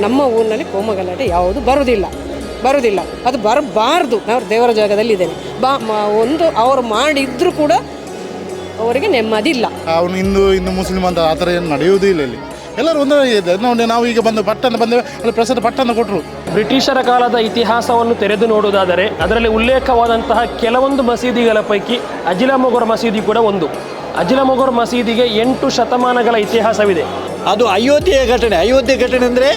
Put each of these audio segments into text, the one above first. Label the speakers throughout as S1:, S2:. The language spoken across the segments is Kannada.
S1: ನಮ್ಮ ಊರಿನಲ್ಲಿ ಕೋಮಗಲಾಟೆ ಯಾವುದು ಬರುವುದಿಲ್ಲ. ಬರುವುದಿಲ್ಲ. ಅದು ಬರಬಾರ್ದು. ನಾವು ದೇವರ ಜಾಗದಲ್ಲಿ ಇದ್ದೇನೆ ಬಾ ಒಂದು ಅವರು ಮಾಡಿದ್ರು ಕೂಡ ಅವರಿಗೆ ನೆಮ್ಮದಿ ಇಲ್ಲ.
S2: ಅವನು ಹಿಂದೂ ಹಿಂದೂ ಮುಸ್ಲಿಂ ಅಂತ ಆ ಥರ ಏನು ನಡೆಯುವುದೂ ಇಲ್ಲ ಇಲ್ಲಿ. ಎಲ್ಲರೂ ಒಂದೇ ಇದೆ. ನೋಡಿ ನಾವು ಈಗ ಬಂದು ಪಟ್ಟನ್ನು ಬಂದೇವೆ ಅಲ್ಲಿ ಪ್ರಸಾದ ಪಟ್ಟನ್ನು ಕೊಟ್ಟರು
S3: ಬ್ರಿಟಿಷರ ಕಾಲದ ಇತಿಹಾಸವನ್ನು ತೆರೆದು ನೋಡುವುದಾದರೆ ಅದರಲ್ಲಿ ಉಲ್ಲೇಖವಾದಂತಹ ಕೆಲವೊಂದು ಮಸೀದಿಗಳ ಪೈಕಿ ಅಜಿಲಮೊಗರ್ ಮಸೀದಿ ಕೂಡ ಒಂದು. ಅಜಿಲಮೊಗರ್ ಮಸೀದಿಗೆ ಎಂಟು ಶತಮಾನಗಳ ಇತಿಹಾಸವಿದೆ.
S4: ಅದು ಅಯೋಧ್ಯೆಯ ಘಟನೆ. ಅಯೋಧ್ಯೆ ಘಟನೆ ಅಂದರೆ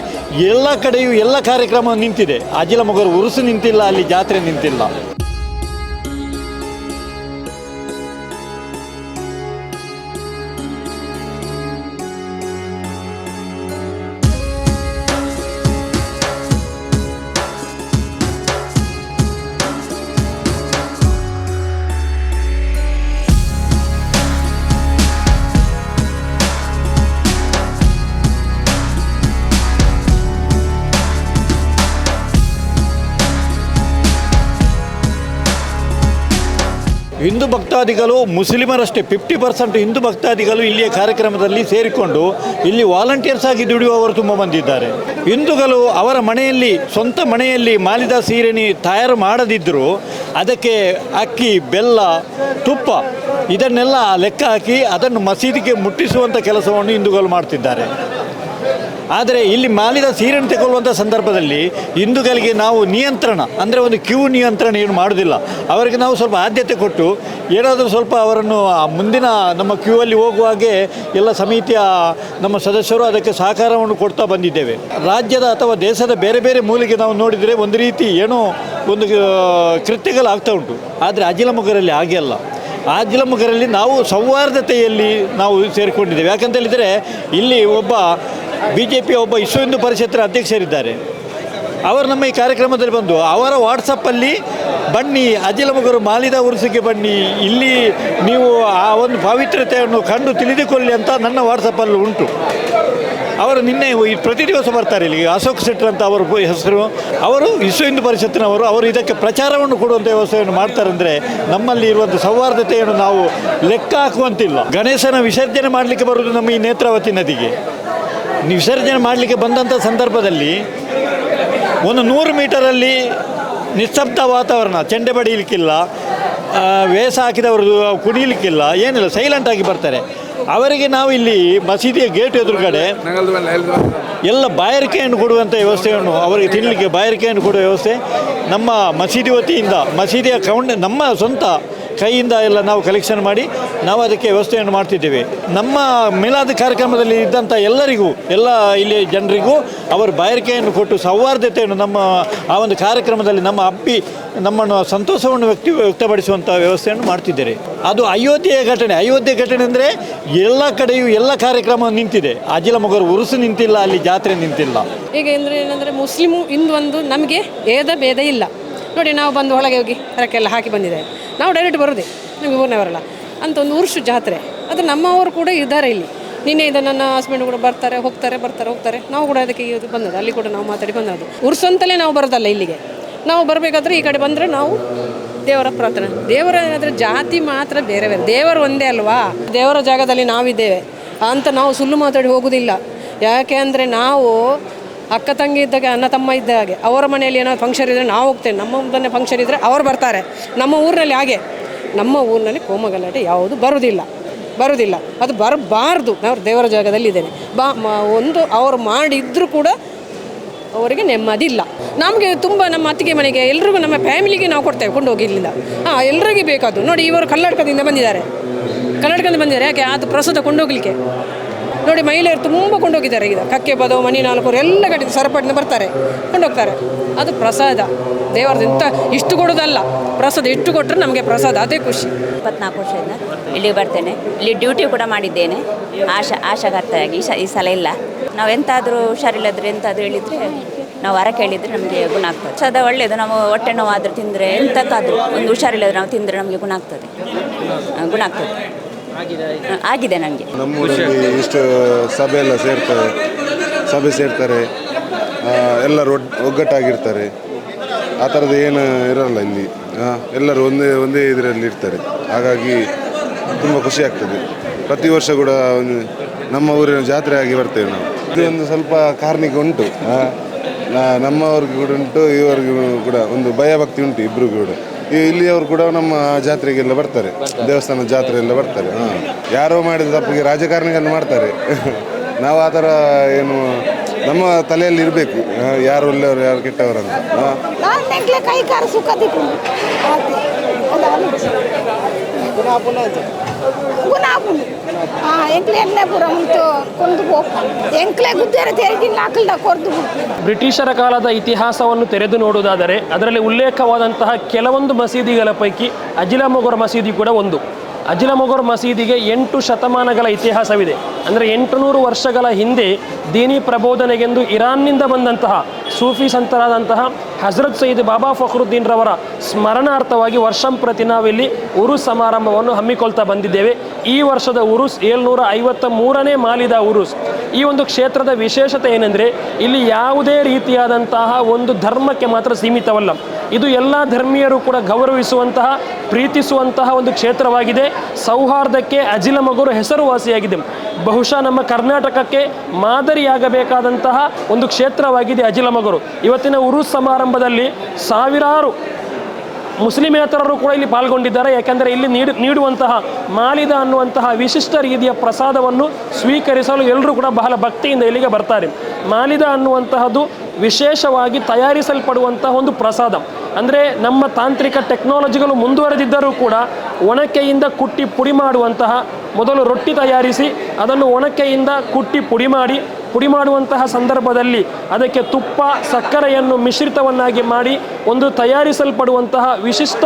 S4: ಎಲ್ಲ ಕಡೆಯೂ ಎಲ್ಲ ಕಾರ್ಯಕ್ರಮ ನಿಂತಿದೆ. ಅಜಿಲ ಮಗರು ಉರುಸು ನಿಂತಿಲ್ಲ, ಅಲ್ಲಿ ಜಾತ್ರೆ ನಿಂತಿಲ್ಲ. ಹಿಂದೂ ಭಕ್ತಾದಿಗಳು ಮುಸ್ಲಿಮರಷ್ಟೇ ಫಿಫ್ಟಿ ಪರ್ಸೆಂಟ್ ಹಿಂದೂ ಭಕ್ತಾದಿಗಳು ಇಲ್ಲಿಯ ಕಾರ್ಯಕ್ರಮದಲ್ಲಿ ಸೇರಿಕೊಂಡು ಇಲ್ಲಿ ವಾಲಂಟಿಯರ್ಸ್ ಆಗಿ ದುಡಿಯುವವರು ತುಂಬ ಬಂದಿದ್ದಾರೆ. ಹಿಂದೂಗಳು ಅವರ ಮನೆಯಲ್ಲಿ, ಸ್ವಂತ ಮನೆಯಲ್ಲಿ ಮಾಲಿದ ಸೀರೆನಿ ತಯಾರು ಮಾಡದಿದ್ದರೂ ಅದಕ್ಕೆ ಅಕ್ಕಿ, ಬೆಲ್ಲ, ತುಪ್ಪ ಇದನ್ನೆಲ್ಲ ಲೆಕ್ಕ ಹಾಕಿ ಅದನ್ನು ಮಸೀದಿಗೆ ಮುಟ್ಟಿಸುವಂಥ ಕೆಲಸವನ್ನು ಹಿಂದೂಗಳು ಮಾಡ್ತಿದ್ದಾರೆ. ಆದರೆ ಇಲ್ಲಿ ಮಾಲಿದ ಸೀರೆಯನ್ನು ತಗೊಳ್ಳುವಂಥ ಸಂದರ್ಭದಲ್ಲಿ ಹಿಂದೂಗಳಿಗೆ ನಾವು ನಿಯಂತ್ರಣ, ಅಂದರೆ ಒಂದು ಕ್ಯೂ ನಿಯಂತ್ರಣ ಏನು ಮಾಡೋದಿಲ್ಲ. ಅವರಿಗೆ ನಾವು ಸ್ವಲ್ಪ ಆದ್ಯತೆ ಕೊಟ್ಟು, ಏನಾದರೂ ಸ್ವಲ್ಪ ಅವರನ್ನು ಮುಂದಿನ ನಮ್ಮ ಕ್ಯೂ ಅಲ್ಲಿ ಹೋಗುವಾಗೆ ಎಲ್ಲ ಸಮಿತಿಯ ನಮ್ಮ ಸದಸ್ಯರು ಅದಕ್ಕೆ ಸಹಕಾರವನ್ನು ಕೊಡ್ತಾ ಬಂದಿದ್ದೇವೆ. ರಾಜ್ಯದ ಅಥವಾ ದೇಶದ ಬೇರೆ ಬೇರೆ ಮೂಲೆಗೆ ನಾವು ನೋಡಿದರೆ ಒಂದು ರೀತಿ ಏನೋ ಒಂದು ಕೃತ್ಯಗಳು ಕೃತ್ಯಗಳಾಗ್ತಾ ಉಂಟು. ಆದರೆ ಅಜಿಲಮುಖರಲ್ಲಿ ಹಾಗೆ ಅಲ್ಲ. ಆಜಿಲಮುಖರಲ್ಲಿ ನಾವು ಸೌಹಾರ್ದತೆಯಲ್ಲಿ ನಾವು ಸೇರಿಕೊಂಡಿದ್ದೇವೆ. ಯಾಕಂತ ಹೇಳಿದರೆ ಇಲ್ಲಿ ಒಬ್ಬ ಬಿ ಜೆ ಪಿಯ ಒಬ್ಬ ವಿಶ್ವ ಹಿಂದೂ ಪರಿಷತ್ತರ ಅಧ್ಯಕ್ಷರಿದ್ದಾರೆ. ಅವರು ನಮ್ಮ ಈ ಕಾರ್ಯಕ್ರಮದಲ್ಲಿ ಬಂದು ಅವರ ವಾಟ್ಸಪ್ಪಲ್ಲಿ ಬನ್ನಿ ಅಜಿಲಮಗರು ಮಾಲಿದ ಉರುಸಿಗೆ ಬನ್ನಿ, ಇಲ್ಲಿ ನೀವು ಆ ಒಂದು ಪವಿತ್ರತೆಯನ್ನು ಕಂಡು ತಿಳಿದುಕೊಳ್ಳಿ ಅಂತ ನನ್ನ ವಾಟ್ಸಪ್ಪಲ್ಲಿ ಉಂಟು. ಅವರು ನಿನ್ನೆ ಪ್ರತಿ ದಿವಸ ಬರ್ತಾರೆ ಇಲ್ಲಿ, ಅಶೋಕ್ ಶೆಟ್ಟರ್ ಅಂತ ಅವರು ಹೆಸರು. ಅವರು ವಿಶ್ವ ಹಿಂದೂ ಪರಿಷತ್ತಿನವರು, ಅವರು ಇದಕ್ಕೆ ಪ್ರಚಾರವನ್ನು ಕೊಡುವಂಥ ವ್ಯವಸ್ಥೆಯನ್ನು ಮಾಡ್ತಾರೆ ಅಂದರೆ ನಮ್ಮಲ್ಲಿ ಇರುವಂಥ ಸೌಹಾರ್ದತೆಯನ್ನು ನಾವು ಲೆಕ್ಕ ಹಾಕುವಂತಿಲ್ಲ. ಗಣೇಶನ ವಿಸರ್ಜನೆ ಮಾಡಲಿಕ್ಕೆ ಬರುವುದು ನಮ್ಮ ಈ ನೇತ್ರಾವತಿ ನದಿಗೆ. ವಿಸರ್ಜನೆ ಮಾಡಲಿಕ್ಕೆ ಬಂದಂಥ ಸಂದರ್ಭದಲ್ಲಿ ಒಂದು ನೂರು ಮೀಟರಲ್ಲಿ ನಿಶ್ಶಬ್ದ ವಾತಾವರಣ, ಚೆಂಡೆ ಬಡಿಲಿಕ್ಕಿಲ್ಲ ವೇಸ ಹಾಕಿದವರು ಕುಡಿಯಲಿಕ್ಕಿಲ್ಲ ಏನಿಲ್ಲ ಸೈಲೆಂಟ್ ಆಗಿ ಬರ್ತಾರೆ. ಅವರಿಗೆ ನಾವು ಇಲ್ಲಿ ಮಸೀದಿಯ ಗೇಟ್ ಎದುರುಗಡೆ ಎಲ್ಲ ಬಾಯಾರಿಕೆಯನ್ನು ಕೊಡುವಂಥ ವ್ಯವಸ್ಥೆಯನ್ನು, ಅವರಿಗೆ ತಿನ್ನಲಿಕ್ಕೆ ಬಾಯಾರಿಕೆಯನ್ನು ಕೊಡುವ ವ್ಯವಸ್ಥೆ ನಮ್ಮ ಮಸೀದಿ ವತಿಯಿಂದ, ಮಸೀದಿಯ ಕೌಂಡ್ ನಮ್ಮ ಸ್ವಂತ ಕೈಯಿಂದ ಎಲ್ಲ ನಾವು ಕಲೆಕ್ಷನ್ ಮಾಡಿ, ನಾವು ಅದಕ್ಕೆ ವ್ಯವಸ್ಥೆಯನ್ನು ಮಾಡ್ತಿದ್ದೇವೆ. ನಮ್ಮ ಮೇಲಾದ ಕಾರ್ಯಕ್ರಮದಲ್ಲಿ ಇದ್ದಂಥ ಎಲ್ಲರಿಗೂ, ಎಲ್ಲ ಇಲ್ಲಿ ಜನರಿಗೂ ಅವರು ಬಾಯಾರಿಕೆಯನ್ನು ಕೊಟ್ಟು ಸೌಹಾರ್ದತೆಯನ್ನು ನಮ್ಮ ಆ ಒಂದು ಕಾರ್ಯಕ್ರಮದಲ್ಲಿ ನಮ್ಮ ಅಪ್ಪಿ ನಮ್ಮನ್ನು ಸಂತೋಷವನ್ನು ವ್ಯಕ್ತಿ ವ್ಯಕ್ತಪಡಿಸುವಂಥ ವ್ಯವಸ್ಥೆಯನ್ನು ಮಾಡ್ತಿದ್ದಾರೆ. ಅದು ಅಯೋಧ್ಯೆಯ ಘಟನೆ. ಅಯೋಧ್ಯೆ ಘಟನೆ ಅಂದರೆ ಎಲ್ಲ ಕಡೆಯೂ ಎಲ್ಲ ಕಾರ್ಯಕ್ರಮ ನಿಂತಿದೆ. ಅಜಿಲ ಮಗರು ಉರುಸು ನಿಂತಿಲ್ಲ, ಅಲ್ಲಿ ಜಾತ್ರೆ ನಿಂತಿಲ್ಲ.
S1: ಈಗ ಅಂದರೆ ಏನಂದರೆ ಮುಸ್ಲಿಮು ಇಂದು ಒಂದು ನಮಗೆ ಭೇದ ಭೇದ ಇಲ್ಲ. ನೋಡಿ ನಾವು ಬಂದು ಒಳಗೆ ಹೋಗಿ ಹರಕೆಲ್ಲ ಹಾಕಿ ಬಂದಿದ್ದೇವೆ. ನಾವು ಡೈರೆಕ್ಟ್ ಬರೋದೆ, ನಮಗೆ ಬರಲ್ಲ. ಅಂತ ಒಂದು ಉರುಷು ಜಾತ್ರೆ. ಅದು ನಮ್ಮವರು ಕೂಡ ಇದ್ದಾರೆ ಇಲ್ಲಿ. ನಿನ್ನೆ ಇದು ನನ್ನ ಹಸ್ಬೆಂಡ್ ಕೂಡ ಬರ್ತಾರೆ, ಹೋಗ್ತಾರೆ ಬರ್ತಾರೆ, ಹೋಗ್ತಾರೆ. ನಾವು ಕೂಡ ಅದಕ್ಕೆ ಇದು ಬಂದದ್ದು. ಅಲ್ಲಿ ಕೂಡ ನಾವು ಮಾತಾಡಿ ಬಂದದ್ದು. ಉರ್ಸು ಅಂತಲೇ ನಾವು ಬರೋದಲ್ಲ ಇಲ್ಲಿಗೆ. ನಾವು ಬರಬೇಕಾದ್ರೆ ಈ ಕಡೆ ಬಂದರೆ ನಾವು ದೇವರ ಪ್ರಾರ್ಥನೆ. ದೇವರ ಏನಾದರೆ ಜಾತಿ ಮಾತ್ರ ಬೇರೆ ಬೇರೆ. ದೇವರು ಒಂದೇ ಅಲ್ವಾ? ದೇವರ ಜಾಗದಲ್ಲಿ ನಾವಿದ್ದೇವೆ. ಅಂತ ನಾವು ಸುಳ್ಳು ಮಾತಾಡಿ ಹೋಗೋದಿಲ್ಲ. ಯಾಕೆ ಅಂದರೆ ನಾವು ಅಕ್ಕ ತಂಗಿ ಇದ್ದಾಗ, ಅಣ್ಣ ತಮ್ಮ ಇದ್ದ ಹಾಗೆ. ಅವರ ಮನೆಯಲ್ಲಿ ಏನೋ ಫಂಕ್ಷನ್ ಇದ್ದರೆ ನಾವು ಹೋಗ್ತೇವೆ. ನಮ್ಮ ಮನೆ ಫಂಕ್ಷನ್ ಇದ್ದರೆ ಅವ್ರು ಬರ್ತಾರೆ. ನಮ್ಮ ಊರಿನಲ್ಲಿ ಹಾಗೆ. ನಮ್ಮ ಊರಿನಲ್ಲಿ ಕೋಮಗಲಾಟೆ ಯಾವುದು ಬರುವುದಿಲ್ಲ ಬರುವುದಿಲ್ಲ ಅದು ಬರಬಾರ್ದು. ನಾವು ದೇವರ ಜಾಗದಲ್ಲಿ ಇದ್ದೇನೆ ಬಾ ಒಂದು ಅವರು ಮಾಡಿದ್ರೂ ಕೂಡ ಅವರಿಗೆ ನೆಮ್ಮದಿ ಇಲ್ಲ ನಮಗೆ ತುಂಬ ನಮ್ಮ ಅತ್ತಿಗೆ ಮನೆಗೆ ಎಲ್ರಿಗೂ ನಮ್ಮ ಫ್ಯಾಮಿಲಿಗೆ ನಾವು ಕೊಡ್ತೇವೆ ಕೊಂಡೋಗಿ ಇಲ್ಲಿಂದ ಹಾಂ, ಎಲ್ರಿಗೂ ಬೇಕಾದ್ದು. ನೋಡಿ, ಇವರು ಕರ್ನಾಟಕದಿಂದ ಬಂದಿದ್ದಾರೆ. ಕರ್ನಾಟಕದಿಂದ ಬಂದಿದ್ದಾರೆ. ಯಾಕೆ? ಅದು ಪ್ರಸ್ತುತ ಕೊಂಡೋಗ್ಲಿಕ್ಕೆ. ನೋಡಿ ಮಹಿಳೆಯರು ತುಂಬ ಕೊಂಡೋಗಿದ್ದಾರೆ ಈಗ. ಕಕ್ಕೆ ಬದವು ಮಣಿ, ನಾಲ್ಕೂರು ಎಲ್ಲ ಕಡೆ ಸರಪಟ್ಟಿನ ಬರ್ತಾರೆ. ಕೊಂಡೋಗ್ತಾರೆ. ಅದು ಪ್ರಸಾದ. ದೇವರದ್ದು ಇಂಥ ಇಷ್ಟು ಕೊಡೋದಲ್ಲ ಪ್ರಸಾದ ಇಷ್ಟು ಕೊಟ್ಟರೆ ನಮಗೆ ಪ್ರಸಾದ, ಅದೇ ಖುಷಿ.
S5: ಇಪ್ಪತ್ನಾಲ್ಕು ವರ್ಷದಿಂದ ಇಲ್ಲಿಗೆ ಬರ್ತೇನೆ. ಇಲ್ಲಿ ಡ್ಯೂಟಿ ಕೂಡ ಮಾಡಿದ್ದೇನೆ. ಆಶಾ, ಆಶಾಕರ್ತೆಯಾಗಿ. ಈ ಸಲ ಇಲ್ಲ. ನಾವು ಎಂತಾದರೂ ಹುಷಾರಿಲ್ಲದ್ರೆ ಎಂತಾದರೂ ಹೇಳಿದರೆ ನಾವು ಹೊರ ಕೇಳಿದರೆ ನಮಗೆ ಗುಣ ಆಗ್ತದೆ. ಸದ ಒಳ್ಳೆಯದು ನಾವು ಹೊಟ್ಟೆ ನೋವಾದರೂ ತಿಂದರೆ ಎಂತಕ್ಕಾದರೂ, ಒಂದು ಹುಷಾರಿಲ್ಲದ್ರೆ ನಾವು ತಿಂದರೆ ನಮಗೆ ಗುಣ ಆಗ್ತದೆ. ಗುಣ ಆಗ್ತದೆ. ಆಗಿದೆ ನನಗೆ
S6: ನಮ್ಮೂರಲ್ಲಿ ಇಷ್ಟು ಸಭೆ ಎಲ್ಲ ಸೇರ್ತಾರೆ ಸಭೆ ಸೇರ್ತಾರೆ. ಎಲ್ಲರೂ ಒಗ್ಗಟ್ಟಾಗಿರ್ತಾರೆ. ಆ ಥರದ್ದು ಏನು ಇರಲ್ಲ ಇಲ್ಲಿ. ಎಲ್ಲರೂ ಒಂದೇ ಒಂದೇ ಇದರಲ್ಲಿ ಇರ್ತಾರೆ. ಹಾಗಾಗಿ ತುಂಬ ಖುಷಿ ಆಗ್ತದೆ. ಪ್ರತಿ ವರ್ಷ ಕೂಡ ಒಂದು ನಮ್ಮ ಊರಿನ ಜಾತ್ರೆ ಆಗಿ ಬರ್ತೇವೆ ನಾವು. ಇದು ಒಂದು ಸ್ವಲ್ಪ ಕಾರ್ಣಿಕ ಉಂಟು. ನಮ್ಮವ್ರಿಗೂ ಕೂಡ ಉಂಟು ಇವರಿಗೂ ಕೂಡ ಒಂದು ಭಯಭಕ್ತಿ ಉಂಟು ಇಬ್ಬರಿಗೂ ಕೂಡ. ಈ ಇಲ್ಲಿಯವರು ಕೂಡ ನಮ್ಮ ಜಾತ್ರೆಗೆಲ್ಲ ಬರ್ತಾರೆ. ದೇವಸ್ಥಾನ ಜಾತ್ರೆಯೆಲ್ಲ ಬರ್ತಾರೆ. ಯಾರೋ ಮಾಡಿದ ತಪ್ಪಿಗೆ ರಾಜಕಾರಣಿಗಳನ್ನು ಮಾಡ್ತಾರೆ. ನಾವು ಆ ಥರ ಏನು ನಮ್ಮ ತಲೆಯಲ್ಲಿ ಇರಬೇಕು. ಯಾರು ಒಳ್ಳೆಯವರು, ಯಾರು ಕೆಟ್ಟವರು ಅಂತ.
S3: ಬ್ರಿಟಿಷರ ಕಾಲದ ಇತಿಹಾಸವನ್ನು ತೆರೆದು ನೋಡುವುದಾದರೆ, ಅದರಲ್ಲಿ ಉಲ್ಲೇಖವಾದಂತಹ ಕೆಲವೊಂದು ಮಸೀದಿಗಳ ಪೈಕಿ ಅಜಿಲಮೊಗರ ಮಸೀದಿ ಕೂಡ ಒಂದು. ಅಜಿಲಮೊಗರ್ ಮಸೀದಿಗೆ ಎಂಟು ಶತಮಾನಗಳ ಇತಿಹಾಸವಿದೆ. ಅಂದರೆ ಎಂಟುನೂರು ವರ್ಷಗಳ ಹಿಂದೆ ದೀನಿ ಪ್ರಬೋಧನೆಗೆಂದು ಇರಾನ್ನಿಂದ ಬಂದಂತಹ ಸೂಫಿ ಸಂತರಾದಂತಹ ಹಜರತ್ ಸಯೀದ್ ಬಾಬಾ ಫಖ್ರುದ್ದೀನ್ ರವರ ಸ್ಮರಣಾರ್ಥವಾಗಿ ವರ್ಷಂಪ್ರತಿ ನಾವಿಲ್ಲಿ ಉರುಸ್ ಸಮಾರಂಭವನ್ನು ಹಮ್ಮಿಕೊಳ್ತಾ ಬಂದಿದ್ದೇವೆ. ಈ ವರ್ಷದ ಉರುಸ್ ಏಳ್ನೂರ ಐವತ್ತ ಮೂರನೇ ಮಾಲಿದ ಉರುಸ್. ಈ ಒಂದು ಕ್ಷೇತ್ರದ ವಿಶೇಷತೆ ಏನೆಂದರೆ ಇಲ್ಲಿ ಯಾವುದೇ ರೀತಿಯಾದಂತಹ ಒಂದು ಧರ್ಮಕ್ಕೆ ಮಾತ್ರ ಸೀಮಿತವಲ್ಲ. ಇದು ಎಲ್ಲ ಧರ್ಮೀಯರು ಕೂಡ ಗೌರವಿಸುವಂತಹ, ಪ್ರೀತಿಸುವಂತಹ ಒಂದು ಕ್ಷೇತ್ರವಾಗಿದೆ. ಸೌಹಾರ್ದಕ್ಕೆ ಅಜಿಲಮಗುರು ಹೆಸರುವಾಸಿಯಾಗಿದೆ. ಬಹುಶಃ ನಮ್ಮ ಕರ್ನಾಟಕಕ್ಕೆ ಮಾದರಿಯಾಗಬೇಕಾದಂತಹ ಒಂದು ಕ್ಷೇತ್ರವಾಗಿದೆ ಅಜಿಲಮಗರು ಇವತ್ತಿನ ಉರುಸ್ ಸಮಾರಂಭದಲ್ಲಿ ಸಾವಿರಾರು ಮುಸ್ಲಿಮೇತರರು ಕೂಡ ಇಲ್ಲಿ ಪಾಲ್ಗೊಂಡಿದ್ದಾರೆ. ಯಾಕೆಂದರೆ ಇಲ್ಲಿ ನೀಡು, ನೀಡುವಂತಹ ಮಾಲಿದ ಅನ್ನುವಂತಹ ವಿಶಿಷ್ಟ ರೀತಿಯ ಪ್ರಸಾದವನ್ನು ಸ್ವೀಕರಿಸಲು ಎಲ್ಲರೂ ಕೂಡ ಬಹಳ ಭಕ್ತಿಯಿಂದ ಇಲ್ಲಿಗೆ ಬರ್ತಾರೆ. ಮಾಲಿದ ಅನ್ನುವಂತಹದ್ದು ವಿಶೇಷವಾಗಿ ತಯಾರಿಸಲ್ಪಡುವಂತಹ ಒಂದು ಪ್ರಸಾದ. ಅಂದರೆ ನಮ್ಮ ತಾಂತ್ರಿಕ ಟೆಕ್ನಾಲಜಿಗಳು ಮುಂದುವರೆದಿದ್ದರೂ ಕೂಡ ಒಣಕೆಯಿಂದ ಕುಟ್ಟಿ ಪುಡಿ ಮಾಡುವಂತಹ ಮೊದಲು ರೊಟ್ಟಿ ತಯಾರಿಸಿ ಅದನ್ನು ಒಣಕೆಯಿಂದ ಕುಟ್ಟಿ ಪುಡಿ ಮಾಡಿ, ಪುಡಿ ಮಾಡುವಂತಹ ಸಂದರ್ಭದಲ್ಲಿ ಅದಕ್ಕೆ ತುಪ್ಪ, ಸಕ್ಕರೆಯನ್ನು ಮಿಶ್ರಿತವನ್ನಾಗಿ ಮಾಡಿ ಒಂದು ತಯಾರಿಸಲ್ಪಡುವಂತಹ ವಿಶಿಷ್ಟ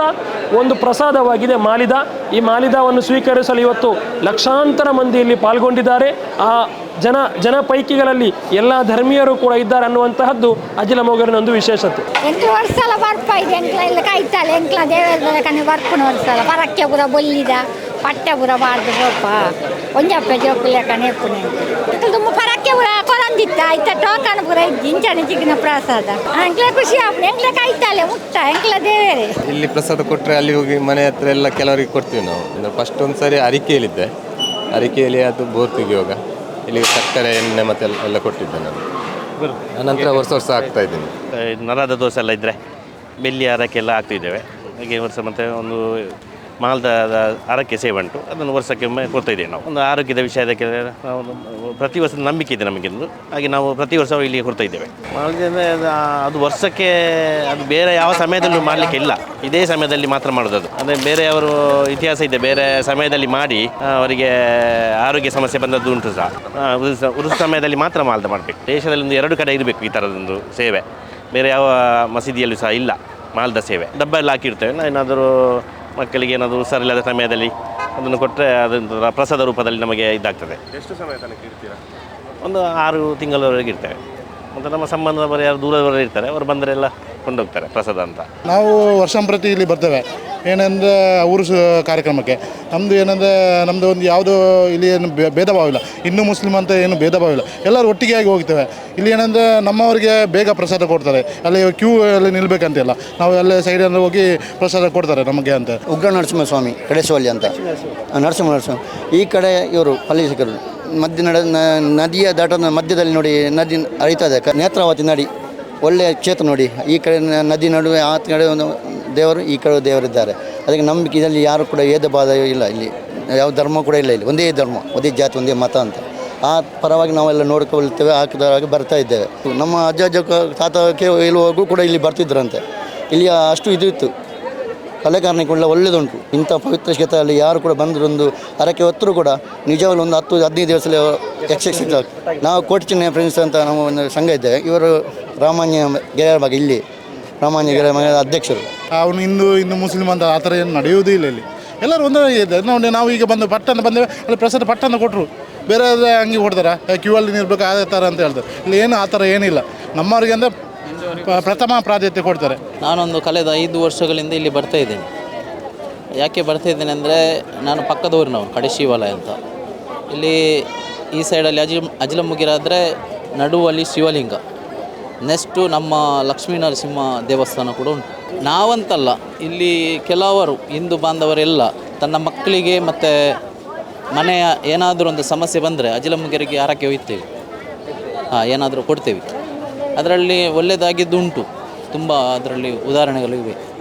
S3: ಒಂದು ಪ್ರಸಾದವಾಗಿದೆ ಮಾಲಿದ. ಈ ಮಾಲಿದವನ್ನು ಸ್ವೀಕರಿಸಲು ಇವತ್ತು ಲಕ್ಷಾಂತರ ಮಂದಿ ಇಲ್ಲಿ ಪಾಲ್ಗೊಂಡಿದ್ದಾರೆ. ಆ ಜನ ಜನ ಪೈಕಿಗಳಲ್ಲಿ ಎಲ್ಲ ಧರ್ಮೀಯರು ಕೂಡ ಇದ್ದಾರೆ ಅನ್ನುವಂತಹದ್ದು ಅಜಿಲ ಮೊಗರಿನ ಒಂದು ವಿಶೇಷತೆ.
S7: ಎಂಟು ವರ್ಷ ಬರ್ತಾ ಇದೆ ಎಂಟ್ಲ ಇಲ್ಲ ಕಾಯ್ತಾಳೆ ಎಂಕ್ಲ ದೇವರ ವರ್ಷಲ ಪರಕ್ಕೆ ಕೂಡ ಬೊಲ್ಲಿದ? ಪಟ್ಟೆ ಪುರ ಬಾರ್ದು ಗೋಪ ಒಂಜಪ್ಪೆ ಜೋಕುಲೆ ಕಣೆ ಪುಣೆ ತುಂಬ ಪರಕ್ಕೆ ಪುರ ಕೊರಂದಿತ್ತ ಆಯ್ತ ಟೋಕನ್ ಪುರ ಇಂಚನೆ ಚಿಕ್ಕಿನ ಪ್ರಸಾದ. ಎಂಕ್ಲೆ ಖುಷಿ ಆಪುನ ಎಂಕ್ಲೆ ಕಾಯ್ತಾಳೆ ಮುಟ್ಟ ಎಂಕ್ಲ ದೇವರೇ.
S8: ಇಲ್ಲಿ ಪ್ರಸಾದ ಕೊಟ್ಟರೆ ಅಲ್ಲಿ ಹೋಗಿ ಮನೆ ಹತ್ರ ಎಲ್ಲ ಕೆಲವರಿಗೆ ಕೊಡ್ತೀವಿ ನಾವು. ಅಂದರೆ ಫಸ್ಟ್ ಒಂದು ಸಾರಿ ಅರಿಕೆಯಲ್ಲಿದ್ದೆ. ಅರಿಕೆಯಲ್ಲಿ ಅದು ಬೋರ್ ತೆಗಿಯುವಾಗ ಇಲ್ಲಿ ಸಕ್ಕರೆ ಎಣ್ಣೆ ಮತ್ತೆ ಎಲ್ಲ- ಕೊಟ್ಟಿದ್ದೆ ನಾನು. ನಂತರ ವರ್ಷ ವರ್ಷ ಆಗ್ತಾ ಇದ್ದೀನಿ.
S9: ಇದು ನರದ ದೋಸೆ ಎಲ್ಲ ಇದ್ದರೆ ಬೆಲ್ಲಿ ಅರಕೆ ಎಲ್ಲ ಹಾಕ್ತಿದ್ದೇವೆ ಹಾಗೆ ವರ್ಷ ಮತ್ತೆ ಒಂದು ಮಾಲ್ದ ಆರೋಗ್ಯ ಸೇವೆ ಉಂಟು. ಅದನ್ನು ವರ್ಷಕ್ಕೆ ಕೊಡ್ತಾ ಇದ್ದೇವೆ ನಾವು. ಒಂದು ಆರೋಗ್ಯದ ವಿಷಯದಕ್ಕೆ ಪ್ರತಿ ವರ್ಷದ ನಂಬಿಕೆ ಇದೆ ನಮಗಿಂದು ಹಾಗೆ ನಾವು ಪ್ರತಿ ವರ್ಷ ಇಲ್ಲಿಗೆ ಕೊಡ್ತಾ ಇದ್ದೇವೆ ಅದು ವರ್ಷಕ್ಕೆ ಅದು ಬೇರೆ ಯಾವ ಸಮಯದಲ್ಲೂ ಮಾಡಲಿಕ್ಕೆ ಇಲ್ಲ. ಇದೇ ಸಮಯದಲ್ಲಿ ಮಾತ್ರ ಮಾಡೋದು ಅದು. ಅಂದರೆ ಬೇರೆಯವರು ಇತಿಹಾಸ ಇದೆ, ಬೇರೆ ಸಮಯದಲ್ಲಿ ಮಾಡಿ ಅವರಿಗೆ ಆರೋಗ್ಯ ಸಮಸ್ಯೆ ಬಂದದ್ದು ಉಂಟು ಸಹ. ಉರು ಸಮಯದಲ್ಲಿ ಮಾತ್ರ ಮಾಲ್ದ ಮಾಡಬೇಕು. ದೇಶದಲ್ಲಿ ಒಂದು ಎರಡು ಕಡೆ ಇರಬೇಕು ಈ ಥರದೊಂದು ಸೇವೆ. ಬೇರೆ ಯಾವ ಮಸೀದಿಯಲ್ಲೂ ಸಹ ಇಲ್ಲ ಮಾಲ್ದ ಸೇವೆ. ಡಬ್ಬ ಎಲ್ಲ ಹಾಕಿರ್ತೇವೆ ಏನಾದರೂ ಮಕ್ಕಳಿಗೆ ಏನಾದರೂ ಹುಷಾರಿಲ್ಲದ ಸಮಯದಲ್ಲಿ ಅದನ್ನು ಕೊಟ್ಟರೆ ಅದೊಂಥರ ಪ್ರಸಾದ ರೂಪದಲ್ಲಿ ನಮಗೆ ಇದಾಗ್ತದೆ. ಎಷ್ಟು ಸಮಯ ತನಕ ಇರ್ತೀರಾ ಒಂದು ಆರು ತಿಂಗಳವರೆಗೆ ಇರ್ತೇವೆ ಮತ್ತು ನಮ್ಮ ಸಂಬಂಧದವರು ಯಾರು ದೂರದವರೆಗೆ ಇರ್ತಾರೆ ಅವರು ಬಂದರೆಲ್ಲ ಕೊಂಡೋಗ್ತಾರೆ ಪ್ರಸಾದ ಅಂತ.
S2: ನಾವು ವರ್ಷಂಪ್ರತಿ ಇಲ್ಲಿ ಬರ್ತೇವೆ. ಏನಂದರೆ ಊರು ಕಾರ್ಯಕ್ರಮಕ್ಕೆ. ನಮ್ಮದು ಏನಂದರೆ ನಮ್ಮದು ಒಂದು ಯಾವುದೋ ಇಲ್ಲಿ ಏನು ಭೇದ ಭಾವ ಇಲ್ಲ ಹಿಂದೂ ಮುಸ್ಲಿಮ್ ಅಂತ ಏನು ಭೇದ ಭಾವ ಇಲ್ಲ ಎಲ್ಲರೂ ಒಟ್ಟಿಗೆ ಆಗಿ ಹೋಗ್ತೇವೆ. ಇಲ್ಲಿ ಏನಂದರೆ ನಮ್ಮವರಿಗೆ ಬೇಗ ಪ್ರಸಾದ ಕೊಡ್ತಾರೆ. ಅಲ್ಲಿ ಕ್ಯೂ ಅಲ್ಲಿ ನಿಲ್ಬೇಕಂತಿಲ್ಲ. ನಾವು ಅಲ್ಲೇ ಸೈಡಲ್ಲಿ ಹೋಗಿ ಪ್ರಸಾದ ಕೊಡ್ತಾರೆ ನಮಗೆ ಅಂತ.
S10: ಉಗ್ರ ನರಸಿಂಹಸ್ವಾಮಿ ಕಡೆಸವಲ್ಲಿ ಅಂತ. ಆ, ನರಸಿಂಹ ನರಸಿಂಹ. ಈ ಕಡೆ ಇವರು ಪಲ್ಲಿಸಿಕರು ಮಧ್ಯ ನಡ ನ- ನದಿಯ ದಾಟದ ಮಧ್ಯದಲ್ಲಿ ನೋಡಿ ನದಿ ಹರಿತಾ ಇದೆ. ಕ- ನೇತ್ರಾವತಿ ನದಿ. ಒಳ್ಳೆಯ ಕ್ಷೇತ್ರ ನೋಡಿ. ಈ ಕಡೆ ನದಿ ನಡುವೆ, ಆ ಕಡೆ ಒಂದು ದೇವರು, ಈ ಕಡೆ ದೇವರಿದ್ದಾರೆ. ಅದಕ್ಕೆ ನಂಬಿಕೆ ಇದರಲ್ಲಿ ಯಾರು ಕೂಡ ಏದ ಬಾಧ ಇಲ್ಲ ಇಲ್ಲಿ. ಯಾವ ಧರ್ಮ ಕೂಡ ಇಲ್ಲ ಇಲ್ಲಿ. ಒಂದೇ ಧರ್ಮ, ಒಂದೇ ಜಾತಿ, ಒಂದೇ ಮತ ಅಂತ. ಆ ಪರವಾಗಿ ನಾವೆಲ್ಲ ನೋಡ್ಕೊಳ್ತೇವೆ ಹಾಕಿದವಾಗಿ ಬರ್ತಾ ಇದ್ದೇವೆ. ನಮ್ಮ ಅಜ್ಜ ಅಜ್ಜ ತಾತಕ್ಕೆ ಇರುವಾಗೂ ಕೂಡ ಇಲ್ಲಿ ಬರ್ತಿದ್ರಂತೆ. ಇಲ್ಲಿ ಅಷ್ಟು ಇದು ಇತ್ತು. ಕಲೆಗಾರನಿಗೆಲ್ಲ ಒಳ್ಳೆಯದುಂಟು ಇಂಥ ಪವಿತ್ರ ಕ್ಷೇತ್ರದಲ್ಲಿ ಯಾರು ಕೂಡ ಬಂದರೂ ಒಂದು ಅರಕೆ ಹೊತ್ತರೂ ಕೂಡ ನಿಜವಾಗ್ಲು ಒಂದು ಹತ್ತು, ಹದಿನೈದು ದಿವಸದಲ್ಲಿ ಯಕ್ಷ ನಾವು ಕೋಟಿ ಚಿನ್ನ ಫ್ರೆಂಡ್ಸ್ ಅಂತ ನಮ್ಮ ಒಂದು ಸಂಘ ಇದ್ದೇವೆ ಇವರು ರಾಮಾನ್ಯ ಗೆಳೆಯರ ಬಗ್ಗೆ ಇಲ್ಲಿ. ರಾಮಾನ್ಯ ಗೆಳೆಯರ ಮನೆ ಅಧ್ಯಕ್ಷರು.
S2: ಅವನು ಹಿಂದೂ ಹಿಂದೂ ಮುಸ್ಲಿಮ್ ಅಂತ ಆ ಥರ ಏನು ನಡೆಯುವುದೇ ಇಲ್ಲ ಇಲ್ಲಿ. ಎಲ್ಲರೂ ಒಂದೇ ಇದೆ ನೋಡಿ, ನಾವು ಈಗ ಬಂದು ಪಟ್ಟಣ ಬಂದೇವೆ ಅಲ್ಲಿ ಪ್ರಸಾದ ಪಟ್ಟಣ ಕೊಟ್ಟರು ಬೇರೆ ಹಂಗೆ ಕೊಡ್ತಾರೆ? ಕ್ಯೂ ಅಲ್ಲಿ ನಿರ್ಬೇಕು ಆ ಥರ ಅಂತ ಹೇಳ್ತಾರೆ. ಇಲ್ಲಿ ಏನು ಆ ಥರ ಏನಿಲ್ಲ. ನಮ್ಮವ್ರಿಗೆ ಅಂದರೆ ಪ್ರಥಮ ಪ್ರಾಧಾನ್ಯತೆ ಕೊಡ್ತಾರೆ.
S11: ನಾನೊಂದು ಕಳೆದ ಐದು ವರ್ಷಗಳಿಂದ ಇಲ್ಲಿ ಬರ್ತಾ ಇದ್ದೀನಿ. ಯಾಕೆ ಬರ್ತಾ ಇದ್ದೇನೆ ಅಂದರೆ ನಾನು ಪಕ್ಕದ ಊರಿನ ಪಡೆಶಿವಾಲಯ ಅಂತ. ಇಲ್ಲಿ ಈ ಸೈಡಲ್ಲಿ ಅಜಿ ಅಜಿಲ ಮುಗಿರಾದರೆ ನಡುವಲ್ಲಿ ಶಿವಲಿಂಗ. ನೆಕ್ಸ್ಟು ನಮ್ಮ ಲಕ್ಷ್ಮೀ ನರಸಿಂಹ ದೇವಸ್ಥಾನ ಕೂಡ ಉಂಟು. ನಾವಂತಲ್ಲ, ಇಲ್ಲಿ ಕೆಲವರು, ಹಿಂದೂ ಬಾಂಧವರೆಲ್ಲ ತನ್ನ ಮಕ್ಕಳಿಗೆ ಮತ್ತು ಮನೆಯ ಏನಾದರೂ ಒಂದು ಸಮಸ್ಯೆ ಬಂದರೆ ಅಜಿಲ ಮುಗಿರಿಗೆ ಹರಕೆ ಒಯ್ತೇವೆ ಹಾಂ, ಏನಾದರೂ ಕೊಡ್ತೇವೆ. ಅದರಲ್ಲಿ ಒಳ್ಳೆಯದಾಗಿದ್ದು ಉಂಟು. ತುಂಬ ಅದರಲ್ಲಿ ಉದಾಹರಣೆಗಳು ಇವೆ.